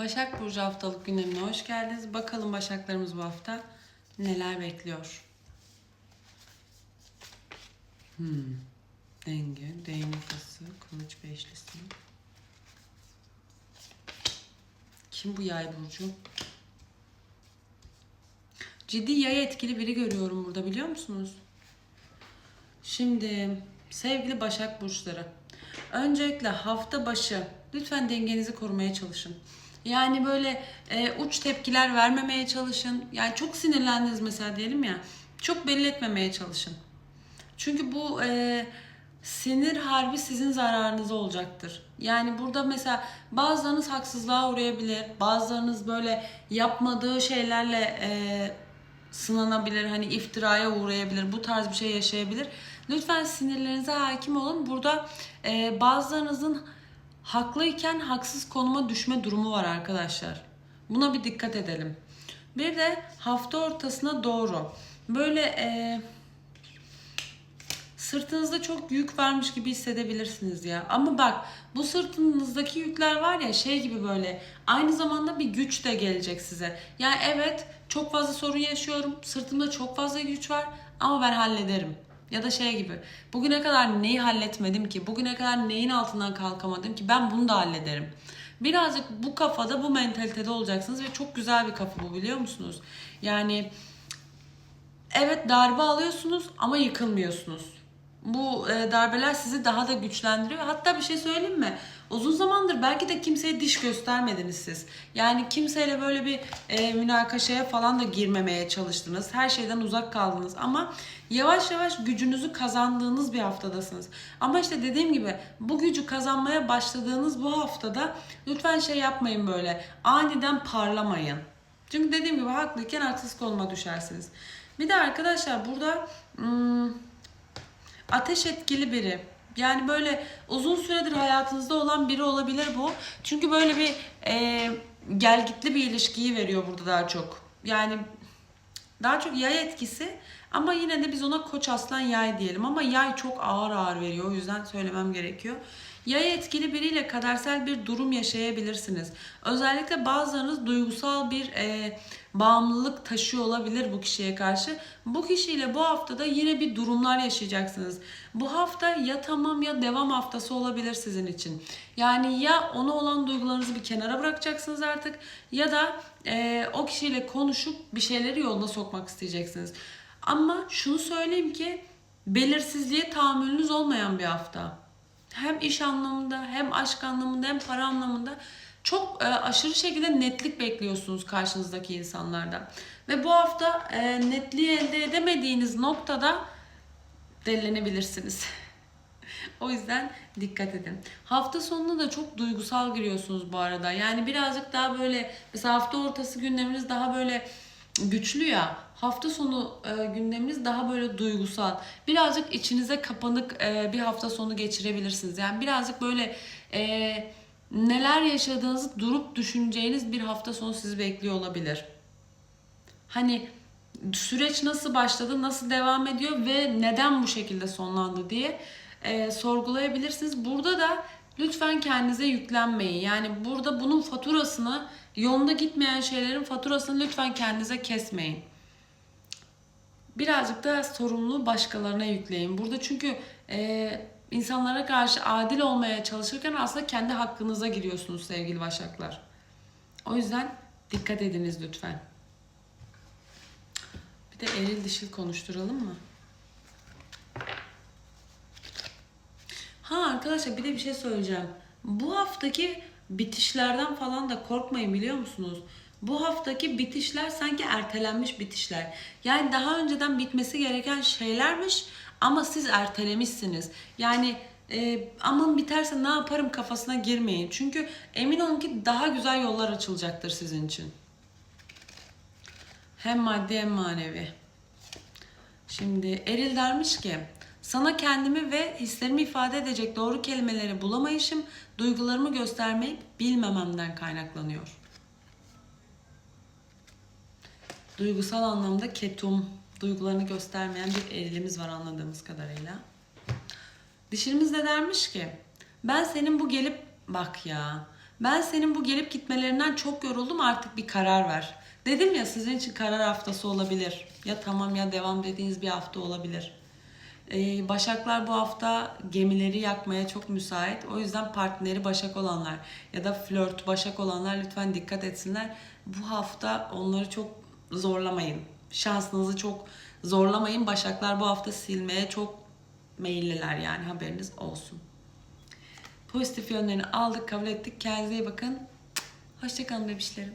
Başak Burcu haftalık gündemine hoş geldiniz. Bakalım Başaklarımız bu hafta neler bekliyor? Hmm. Denge, değnek ası, kılıç beşlisi. Kim bu yay burcu? Ciddi yay etkili biri görüyorum burada biliyor musunuz? Şimdi sevgili Başak Burçları. Öncelikle hafta başı lütfen dengenizi korumaya çalışın. Yani böyle e, uç tepkiler vermemeye çalışın. Yani çok sinirlendiniz mesela diyelim ya. Çok belli etmemeye çalışın. Çünkü bu e, sinir harbi sizin zararınıza olacaktır. Yani burada mesela bazılarınız haksızlığa uğrayabilir. Bazılarınız böyle yapmadığı şeylerle e, sınanabilir. Hani iftiraya uğrayabilir. Bu tarz bir şey yaşayabilir. Lütfen sinirlerinize hakim olun. Burada e, bazılarınızın haklıyken haksız konuma düşme durumu var arkadaşlar. Buna bir dikkat edelim. Bir de hafta ortasına doğru böyle e, sırtınızda çok yük varmış gibi hissedebilirsiniz ya. Ama bak bu sırtınızdaki yükler var ya şey gibi böyle aynı zamanda bir güç de gelecek size. Yani evet çok fazla sorun yaşıyorum. Sırtımda çok fazla güç var ama ben hallederim. Ya da şey gibi bugüne kadar neyi halletmedim ki? Bugüne kadar neyin altından kalkamadım ki? Ben bunu da hallederim. Birazcık bu kafada, bu mentalitede olacaksınız ve çok güzel bir kafa bu biliyor musunuz? Yani evet darbe alıyorsunuz ama yıkılmıyorsunuz. Bu e, darbeler sizi daha da güçlendiriyor. Hatta bir şey söyleyeyim mi? Uzun zamandır belki de kimseye diş göstermediniz siz. Yani kimseyle böyle bir e, münakaşaya falan da girmemeye çalıştınız. Her şeyden uzak kaldınız ama yavaş yavaş gücünüzü kazandığınız bir haftadasınız. Ama işte dediğim gibi bu gücü kazanmaya başladığınız bu haftada lütfen şey yapmayın böyle. Aniden parlamayın. Çünkü dediğim gibi haklıyken haksız konuma düşersiniz. Bir de arkadaşlar burada hmm, ateş etkili biri. Yani böyle uzun süredir hayatınızda olan biri olabilir bu. Çünkü böyle bir e, gelgitli bir ilişkiyi veriyor burada daha çok. Yani daha çok yay etkisi ama yine de biz ona koç aslan yay diyelim. Ama yay çok ağır ağır veriyor o yüzden söylemem gerekiyor. Yay etkili biriyle kadersel bir durum yaşayabilirsiniz. Özellikle bazılarınız duygusal bir e, bağımlılık taşıyor olabilir bu kişiye karşı. Bu kişiyle bu haftada yine bir durumlar yaşayacaksınız. Bu hafta ya tamam ya devam haftası olabilir sizin için. Yani ya ona olan duygularınızı bir kenara bırakacaksınız artık ya da e, o kişiyle konuşup bir şeyleri yoluna sokmak isteyeceksiniz. Ama şunu söyleyeyim ki belirsizliğe tahammülünüz olmayan bir hafta. Hem iş anlamında hem aşk anlamında hem para anlamında çok e, aşırı şekilde netlik bekliyorsunuz karşınızdaki insanlardan. Ve bu hafta e, netliği elde edemediğiniz noktada delinebilirsiniz. o yüzden dikkat edin. Hafta sonunda da çok duygusal giriyorsunuz bu arada. Yani birazcık daha böyle mesela hafta ortası gündeminiz daha böyle güçlü ya. Hafta sonu e, gündeminiz daha böyle duygusal. Birazcık içinize kapanık e, bir hafta sonu geçirebilirsiniz. Yani birazcık böyle e, neler yaşadığınızı durup düşüneceğiniz bir hafta sonu sizi bekliyor olabilir. Hani süreç nasıl başladı, nasıl devam ediyor ve neden bu şekilde sonlandı diye e, sorgulayabilirsiniz. Burada da lütfen kendinize yüklenmeyin. Yani burada bunun faturasını, yolunda gitmeyen şeylerin faturasını lütfen kendinize kesmeyin. Birazcık da sorumluluğu başkalarına yükleyin. Burada çünkü e, insanlara karşı adil olmaya çalışırken aslında kendi hakkınıza giriyorsunuz sevgili başaklar. O yüzden dikkat ediniz lütfen. Bir de eril dişil konuşturalım mı? Arkadaşlar bir de bir şey söyleyeceğim. Bu haftaki bitişlerden falan da korkmayın biliyor musunuz? Bu haftaki bitişler sanki ertelenmiş bitişler. Yani daha önceden bitmesi gereken şeylermiş ama siz ertelemişsiniz. Yani e, aman biterse ne yaparım kafasına girmeyin. Çünkü emin olun ki daha güzel yollar açılacaktır sizin için. Hem maddi hem manevi. Şimdi Eril dermiş ki sana kendimi ve hislerimi ifade edecek doğru kelimeleri bulamayışım duygularımı göstermeyip bilmememden kaynaklanıyor. Duygusal anlamda ketum, duygularını göstermeyen bir erilimiz var anladığımız kadarıyla. Dişimiz de dermiş ki ben senin bu gelip bak ya Ben senin bu gelip gitmelerinden çok yoruldum artık bir karar ver. Dedim ya sizin için karar haftası olabilir. Ya tamam ya devam dediğiniz bir hafta olabilir. Ee, Başaklar bu hafta gemileri yakmaya çok müsait. O yüzden partneri Başak olanlar ya da flört Başak olanlar lütfen dikkat etsinler. Bu hafta onları çok zorlamayın. Şansınızı çok zorlamayın. Başaklar bu hafta silmeye çok meyilliler yani haberiniz olsun. Pozitif yönlerini aldık, kabul ettik. Kendinize iyi bakın. Hoşçakalın bebişlerim.